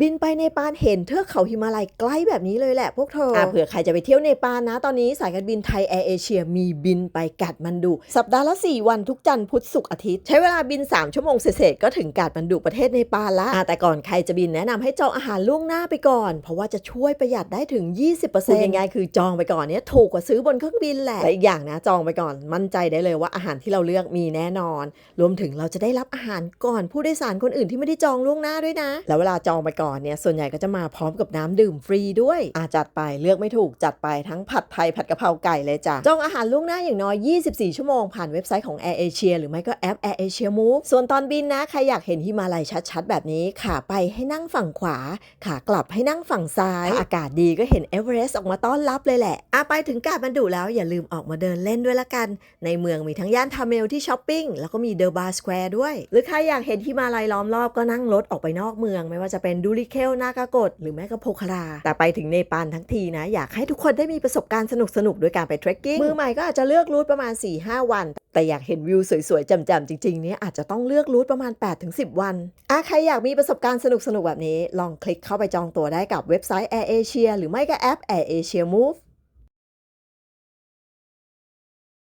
บินไปเนปาลเห็นเทือกเขาหิมาลัยใกล้แบบนี้เลยแหละพวกเธออะเผื่อใครจะไปเที่ยวเนปาลนะ ตอนนี้สายการบินไทยแอร์เอเชียมีบินไปกาดมันดุสัปดาห์ละ 4 วันทุกจันทร์พุธศุกร์อาทิตย์ ใช้เวลาบิน 3 ชั่วโมงเศษๆก็ถึงกาดมันดุประเทศเนปาลละอะแต่ก่อนใครจะบินแนะนำให้จองอาหารล่วงหน้าไปก่อน เพราะว่าจะช่วยประหยัดได้ถึง 20%พูดง่ายๆคือจองไปก่อนเนี่ยถูกกว่าซื้อบนเครื่องบินแหละและอีกอย่างนะจองไปก่อนมั่นใจได้เลยว่าอาหารที่เราเลือกมีแน่นอน รวมถึงเราจะได้รับอาหารก่อนผู้โดยสารคนอื่นที่ไม่ได้จองล่วงหน้าด้วยนะ แล้วเวลาจองไปก่อน่อนเนี่ยส่วนใหญ่ก็จะมาพร้อมกับน้ำดื่มฟรีด้วยอาจัดไปเลือกไม่ถูกจัดไปทั้งผัดไทยผัดกะเพราไก่เลยจ้ะจองอาหารล่วงหน้าอย่างน้อย 24 ชั่วโมงผ่านเว็บไซต์ของ Air Asia หรือไม่ก็แอป Air Asia Move ส่วนตอนบินนะ ใครอยากเห็นหิมาลัยชัดๆ แบบนี้ขาไปให้นั่งฝั่งขวา ขากลับให้นั่งฝั่งซ้ายาอากาศดีก็เห็นเอเวอเรสต์ออกมาต้อนรับเลยแหละอะไปถึงกาดมันดุแล้วอย่าลืมออกมาเดินเล่นด้วยละกัน ในเมืองมีทั้งย่านทาเมลที่ช้อปปิ้งแล้วก็มีเดอะบาร์สแควร์ด้วย หรือใครอยากเห็นหิมาลัยล้อมรอบก็นั่งรถออกไปนอกเมือง ไม่ว่าจะเป็นดูริเคลนากากดหรือแม้กระโพคารา แต่ไปถึงเนปาลทั้งทีนะ อยากให้ทุกคนได้มีประสบการณ์สนุกๆด้วยการไปเทรคกิ้งมือใหม่ก็อาจจะเลือกรูทประมาณ 4-5 วัน แต่อยากเห็นวิวสวยๆจำๆจริงๆนี่อาจจะต้องเลือกรูทประมาณ 8-10 วันอะใครอยากมีประสบการณ์สนุกๆแบบนี้ ลองคลิกเข้าไปจองตัวได้กับเว็บไซต์ Air Asia หรือไม่ก็แอป Air Asia Move